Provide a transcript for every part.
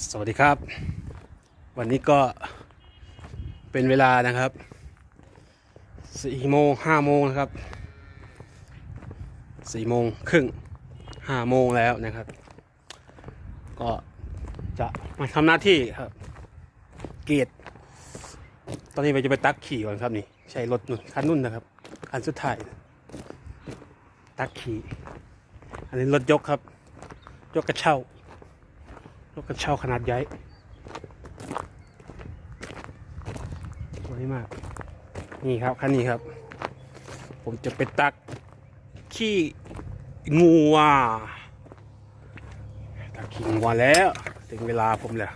สวัสดีครับ วันนี้ก็เป็นเวลานะครับสี่โมงห้าโมงนะครับสี่โมงครึ่งห้าโมงแล้วนะครับ ก็จะมาทำหน้าที่ครับ เกียรติตอนนี้เราจะไปตักขี่ก่อนครับนี่ ใช้รถนุ่นคันนุ่นนะครับคันสุดท้าย ตักขี่ อันนี้รถยกครับ ยกกระเช้า รถกระเช้าขนาดใหญ่สวยมาก นี่ครับคันนี้ครับ ผมจะไปตักขี้งัวตักขี้งัวแล้ว ถึงเวลาผมแล้ว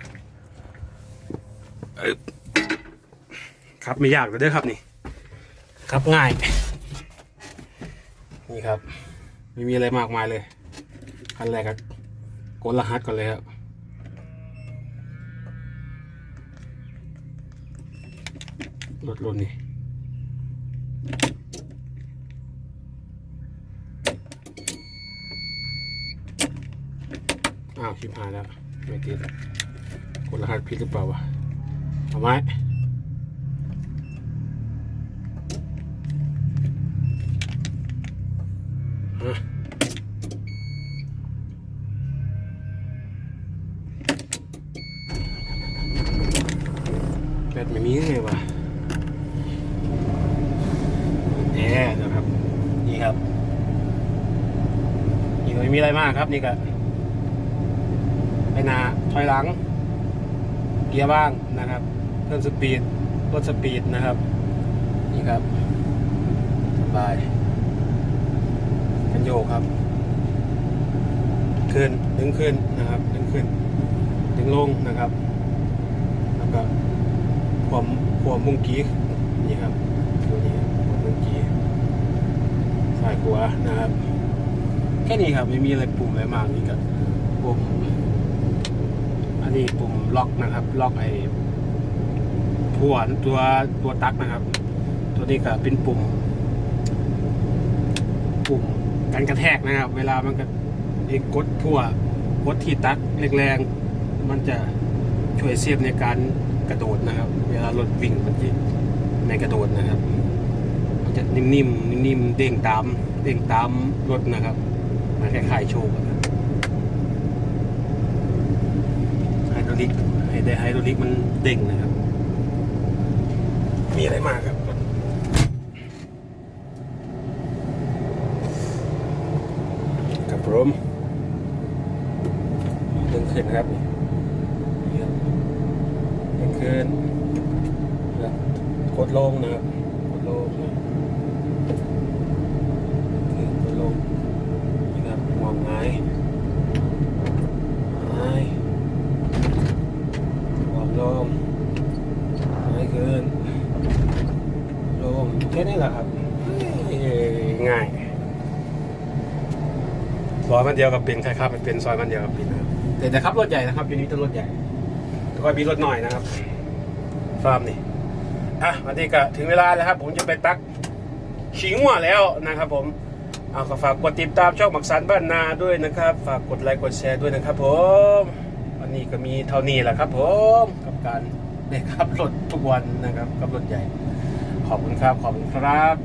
ครับไม่ยากเลยเด้อครับนี่ ครับง่าย นี่ครับ ไม่มีอะไรมากมายเลยขั้นแรกครับกดรหัสก่อนเลยครับ ลดลนนี่อ้าวชิบหายแล้ว ไม่ติดกดรหัสผิดหรือเปล่าวะเอาไหมอะแบตไม่มีไงวะ แน่นะครับ นี่ ครับนี่ก็ไม่มีอะไรมากครับ นี่ก็ไปนาถอยหลัง เกียร์บ้างนะครับเพิ่มสปีดลดสปีดนะครับ นี่ครับสบายกันโยกครับขึ้นดึงขึ้นนะครับดึงขึ้นดึงลงนะครับ แล้วก็ความความมุ่งกี้นี่ครับ ตัวนี้ครับเมื่อกี้ สายขวนะครับ แค่นี้ครับไม่มีอะไรปุ่มอะไรมากนี่ก็ปุ่มอันนี้ปุ่มล็อกนะครับ ล็อกไอ้พวนตัวตัวตักนะครับ ตัวนี้ก็เป็นปุ่ม ปุ่มการกระแทกนะครับ เวลามันก็เองกดพัวกดที่ตักแรงๆมันจะช่วยเสียบในการกระโดดนะครับ เวลารถวิ่งมันจะในกระโดดนะครับ จะนิ่มๆนิ่มๆเด้งตาม เด้งตามรถนะครับมันคล้ายๆโชว์ไฮดรอลิกไฮไดไฮดรอลิกมันเด้งนะครับ มีอะไรมากครับกับผมดึงขึ้นครับนี่ครับดึงขึ้นกดลงนะครับ กดลงนะขึ้นกดลงนี่ครับมองไงไงวางลงไงขึ้นโลงแค่นี้แหละครับง่ายซอยมันเดียวกับป็นใครครับมันเป็นซอยมันเดียวกับป็นนะครับแต่แต่ครับรถใหญ่นะครับยูนิตรถใหญ่แล้วก็มีรถหน่อยนะครับฟาร์มนี่ อะวันนี้ก็ถึงเวลาแล้วครับ ผมจะไปตักขิงหัวแล้วนะครับผมเอาก็ฝากกดติดตามช่องหมักสันบ้านนาด้วยนะครับ ฝากกดไลค์กดแชร์ด้วยนะครับผมวันนี้ก็มีเท่านี้แหละครับผมกับการได้ขับรถทุกวันนะครับกับรถใหญ่ ขอบคุณครับขอบคุณครับ